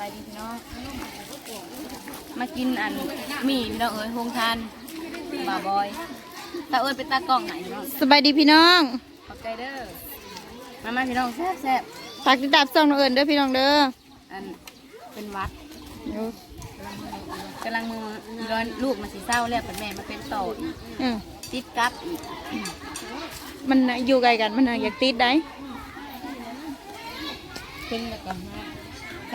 บายดีพี่น้อง มากินอันหมี่พี่น้องเอ้ยโฮงทานบาบอย ตาเอ้ยเป็นตากล้องไหนพี่น้องสบายดีพี่น้อง ขอบใจเด้อ มามาพี่น้องแซ่บแซ่บฝากติดตามส่องน้องเอิญเด้อพี่น้องเด้ออันเป็นหวัดอยู่กำลังมือร้อนลูกมาสีเศร้าแล้วเป็นแม่มาเป็นโตอีกอืมติดกับอีกมันน่ะอยู่ไกลกันมันน่ะอยากติดได้ขึ้นแล้วก็มา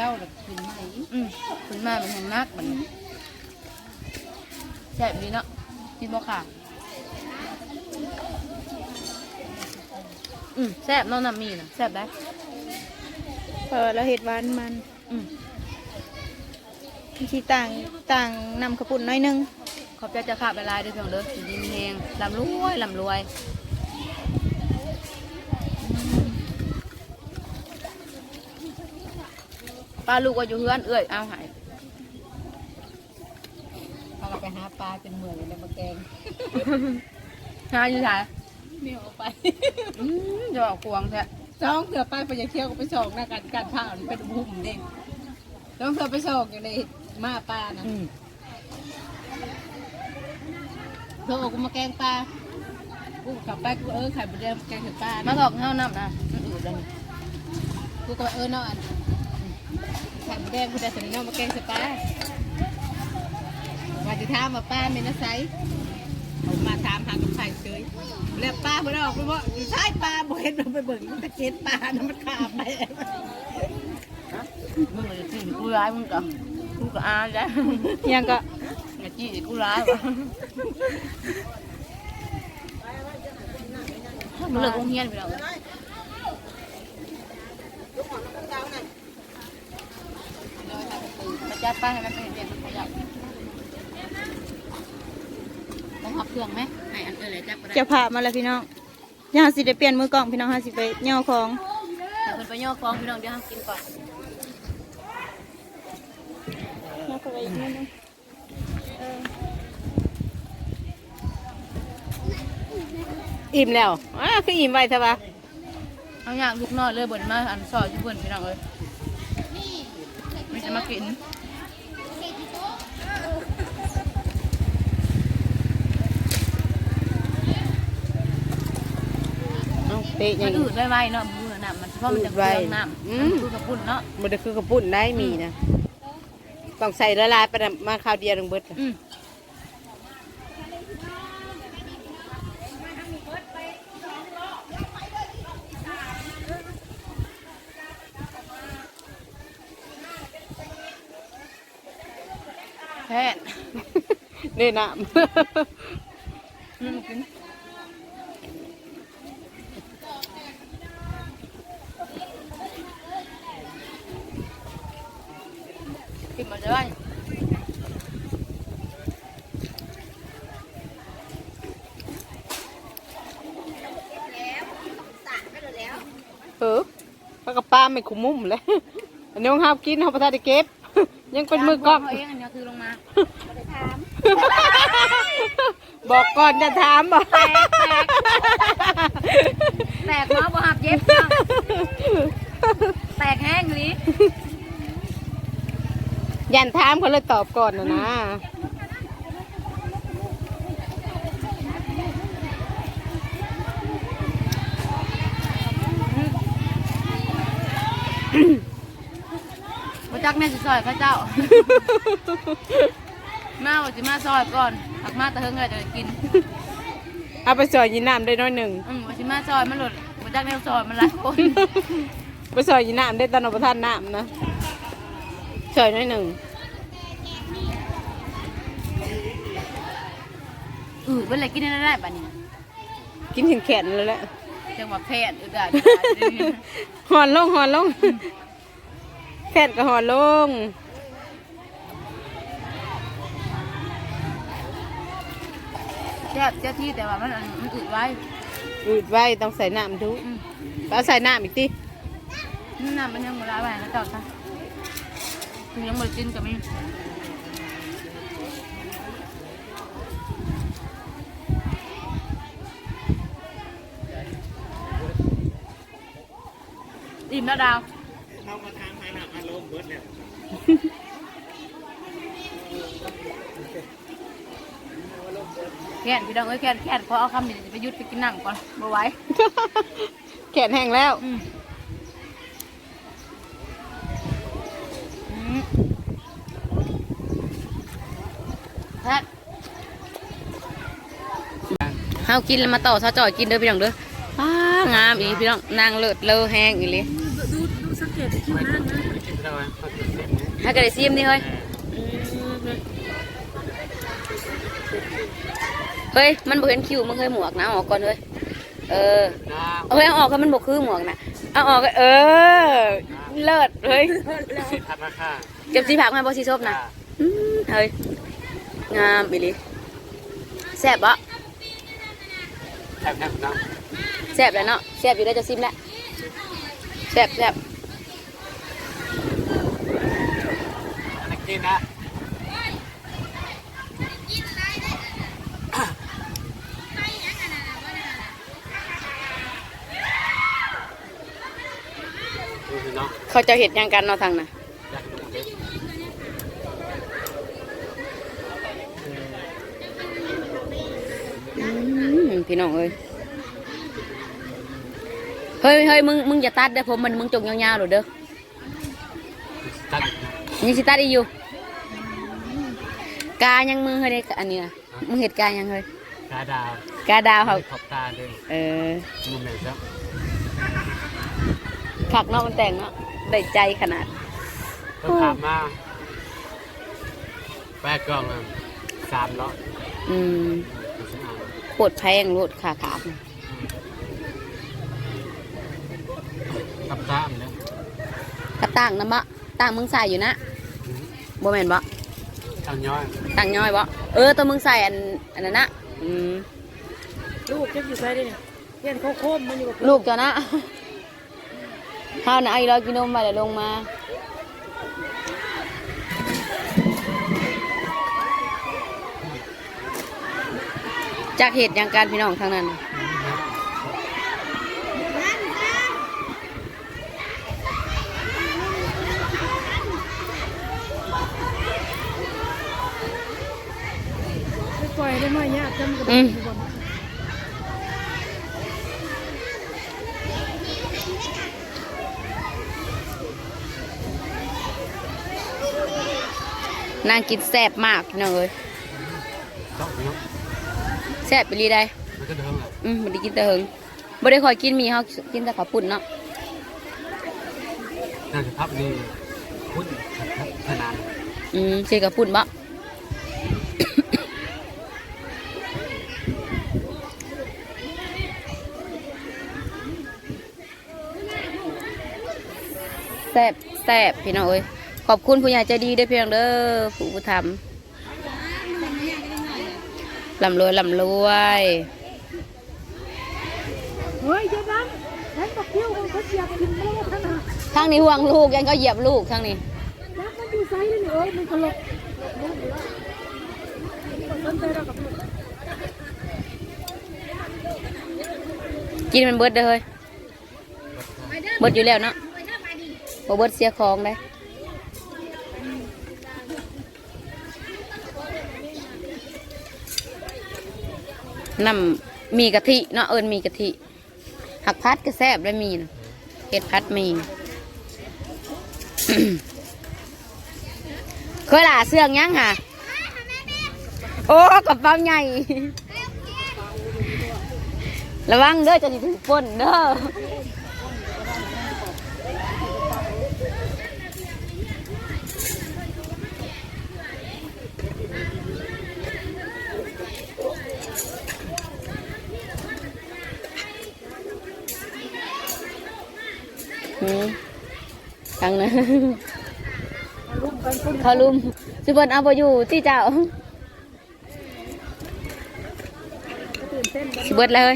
เศร้าแล้วขึ้นมาอีกอืมขึ้นมาเป็นแห่งนักมันแซ่บดีเนาะกินบ่ค่ะ อืมแซ่บเน้องน้ำมีน่ะแซ่บได้เออแล้วเห็ดหวานมันอืม ที่ต่างต่างนำขาวปุ่นน้อยหนึง ขอบใจเจะขาบละลายด้วยเพียงเด้ออยู่ดีมีแหงลำรวยลำรวย ป้าลูกก็อยู่เฮือนเอ้ยเอาใหายพาเราไปหาปลาจนเหมือนเลยมาแกงหาอยู่ไหนไม่เอาไปอืมจะเอาควงแท้จ้องเถื่อไปไปจะเที่ยวก็ไปส่องหน้ากันการผ้ามันเป็นหุ่มเด้งจ้องเถื่อไปส่องอยู่ในมาปลานะอืมเธอเอากูมาแกงปลากูขับไปกูเออไข่บุเรียมแกงเถื่อปลามาตอกเท่าน้ำนะมันอืดเลยกูก็ว่าเออเนาะอัน ไข่บุเรียมกูได้สนามาแกงเถื่อปลาว่าจะถามว่าปลาเมนไซเขามาถามหากับไข่เฉยแล้วปลาบ่ได้ออกไปว่าใช่ปลาบ่เห็นเราไปเบิ่งมันตะเก็ดปลานะมันขาบไปมึงเลยจี้กูร้ายมึงก็กูก็อาจ้ะยังก็อย่าจี้กูร้ายวะมันเลิกโรงเรียนไปแล้วไป จัดไปให้มันไปเห็นเด็กมันขยับต้องหับเครื่องไหมไอ้อันเออเลยจับก็ได้เจะพามาแล้วพี่น้องย่าสิได้เปลี่ยนมือกล่องพี่น้องฮาสิไปย่อของแต่คนไปย่อฟองพี่น้องเดี๋ยวเรากินก่อนย่อเข้าไปอีกนิดนึงอิ่มแล้วอ่าคืออิ่มไว้ใช่ปะเอาอย่างลูกน้อยเลยบนมาอันซอยที่เพื่อนพี่น้องเลยไม่จะมากิน เอาเตะยัมังนอืดไวๆเนาะมือน่ะมันเพราะมันจะอืดไวเรื่องน้ำอืมันมคือกระปุ่นเนาะมันคือกระปุ่นได้มีนะ ต้องใส่ละลายไปน่ะมาคราวเดียวลงเบิดอืมแพทย์นี่นะ อืมกินกินหม ดเลยเออปลากระป้าไม่ขุมมุมเลยอันนี้ของห้ามกินเขาประทานได้เก็บ ยังเป็นมือกล้องเขาเองอันนี้คือลงมาบอกก่อนจะถามบอกแตกเนาะบ่หับเย็บเนาะแตกแห้งนี้ ยันถามเขาเลยตอบก่อนนะนะมาจักแม่สิซอยเข้าเจ้า มาว่าสิมาซอยก่อนหักมาแตะเฮิงเลยจะได้กิน เอาไปซอยยีน้ำได้น้อยหนึ่งอืมว่าสิมาซอยมันหลุดมาจักแนวซอยมันหลายคน ไปซอยยีน้ำได้ตอนเอาประทานน้ำนะ ซอยน้อยหนึ่งอือเป็นอะไรกินได้ได้ป่ะนี่กินถึงแขนเลยแหละจังหวะแพทย์อึดอัดหอนลงหอนลงแขนก็หอนลงแซ่บเจ้าที่แต่ว่ามันอันมันอึดไว้อืดไว้ต้องใส่น้ำทุกอืมแล้วใส่น้ำอีกทีนี่น้ำมันยังบ่ละไว้นะเจ้าค่ะคือ ยังบ่ได้กินกับมีอิ่มแล้วดาวเรามาทางหาน้แค่นพี่น้องเอ้ยแค่นแค่นพอเอาคำนี้จะไปยุดไปกินหนังก่อนบ่ไหวแขนแห้งแล้ว อืมอืมแพทย์เฮากินแล้วมาต่อซาจ่อยกินเด้อพี่น้องเด้อป้างามอีพี่น้องนางเลิศเลอแห้งอีหลีให้กระไดซิมนี่เฮ้ยเฮ้ยมันบ่เห็นคิวมันเคยหมวกนะเอาออกก่อนเฮ้ยเออเอาไว้เอาออกก็มันบกคือหมวกนะเอาออกก็เออ เลิศเฮ้ยสิทับมาค่ะเก็บสีผักมาบอสีส้มนะอืมเฮ้ยงามอีหลีแซ่บปะแทบแทบน้แซ่บแล้วเนาะแซ่บอยู่ได้จะซิมแล้วแซ่บแซ่บอันนี้กินนะ เนาะเขาจะเห็ดหยังกันเนาะทางน่ะอยากดูเด็กอืมพี่น้องเอ้ยเฮ้ยเฮ้ยมึงมึงอย่าตัดเด้อผมมันมึงจงยาวๆหรอเด้อตัดยังสิตัดอีกอยู่กายังมึงเฮ้ยเด้อันนี้นะมึงเห็ดกายังเฮ้ยกาดาวกาดาวเขาขอบตาด้วยเออมุมไหนครับ ขักเนาะมันแต่งเนาะได้ใจขนาดก็ถามมาแปดกล่องอะสามร้อยอืมสิบห้าโคตรแพงรถขาขาดกับตามเนี่ยกระตั้งนะมะตั้งมึงใส่อยู่นะบ่แม่นบ่ทางย้อยตั้งย่อยบ่เออตัวมึงใส่อันอันนั้นนะอืมลูกจะอยู่ใส่ได้เนี่ยเพี้ยนโคโคมมันอยู่กับลูกเจ้านะ ข้าวนะไอ้ร้อยกินนมมาแล้วลงมาจากเหตุอย่างการพี่น้องทางนั้น ปล่อยได้ไหมเนี่ยจำกับ นางกินแซ่บมากพี่น้องเอ้ยต้องเนาะแซ่บไปรีได้มันก็เดิมอะอืมบ่ได้กินแต่เฮิงบ่ได้คอยกินหมีเฮากินแต่ข้าวปุ่นเนาะน่าจะพับดีพุ่นขนาดอืมสิข้าวปุ่นบ่แซ่บแซ่บพี่น้องเอ้ย ขอบคุณผู้ใหญ่ใจดีเด้อพี่น้องเด้อผู้ผู้ทำลำรวยลำรวยเฮ้ยเจ๊ดำฉันบอกเที่ยวของเขาเสียบกินโลกขนาดทางนี้ห่วงลูกยังก็เหยียบลูกทางนี้ยักษ์มันอยู่ไซส์เลยเอ้ยมันตลกสนใจเรากับลูกกินมันเบิดเด้อเฮ้ยเบิดอยู่แล้วเนาะบ่เบิดเสียของได้ น้ำมีกะทิเนาะเอิญมีกะทิหักพัดก็แซ่บได้มีนะเห็ดพัดมีเคยหล่าเสื่องยังค่ะ โอ้กับเป๋าใหญ่ระวังเด้อจะสิถูกปล้นเด้อ ตังนะลูกกันคนเขาลุมสิบนเอาไปอยู่ที่เจ้าตื่นเต้นกันสิเบิดเลย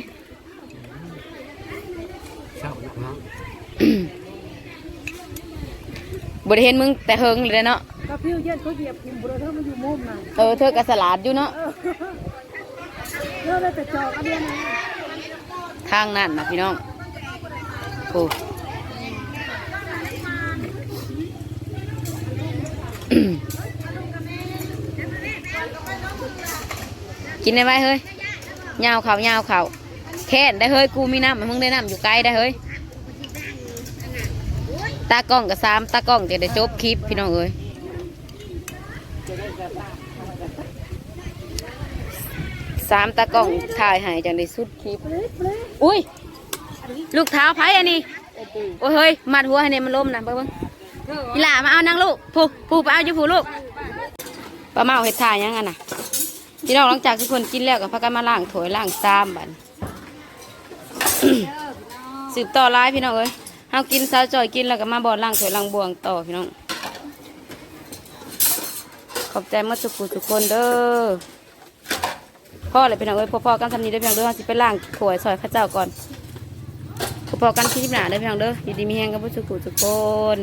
เศร้าเนาะบริเห็นมึงแต่เฮิงเลยเนาะกระพิ้วเย็นเขาเหยียบกินบุรีเธอมาอยู่มุมน่ะเออเธอกระสลาดอยู่เนาะเออเธอได้แต่จอกอันเนี้ยนะทางนั้นนะพี่น้องโอ้ กินได้ไหมเฮ้ยยาวเขายาวเขาแค่นได้เฮ้ยกูมีน้ำมึงได้น้ำอยู่ไกล้ได้เฮ้ยตากล้องกับสามตากล้องจะได้จบคลิปพี่น้องเอ้ยสามตากล้องถ่ายหายจังได้สุดคลิป อุ้ย ลูกเท้าไผ่อันนี้ โอ้ยเฮ้ยมัดหัวให้เนี่ยมันล้มนะเบิ่ง เบิ่งนี่ล่ะมาเอานางลูกผู้ผู้ไปเอาอยู่ผู้ลูกป้าเมาเห็ดถ่ายยังไงน่ะพี่น้องหลังจากที่คนกินแล้วก็พากันมาล้างถ้วยล้างซามบัดสืบต่อร้ายพี่น้องเอ้ยเฮากินซาจอยกินแล้วก็มาบ่อล้างถ้วยล้างบวงต่อพี่น้อง ขอบใจมาทุกผู้ทุกคนเด้อพ่อเลยพี่น้องเอ้ยพ่อๆกันทำนี้ได้อพี่น้องเด้อเฮาสิไปล้างถ้วยซอยข้าเจ้าก่อนพ่อๆกันที่หนาได้อพี่น้องเด้อยู่ดีมีแห้งกับผู้ทุกผู้ทุกคน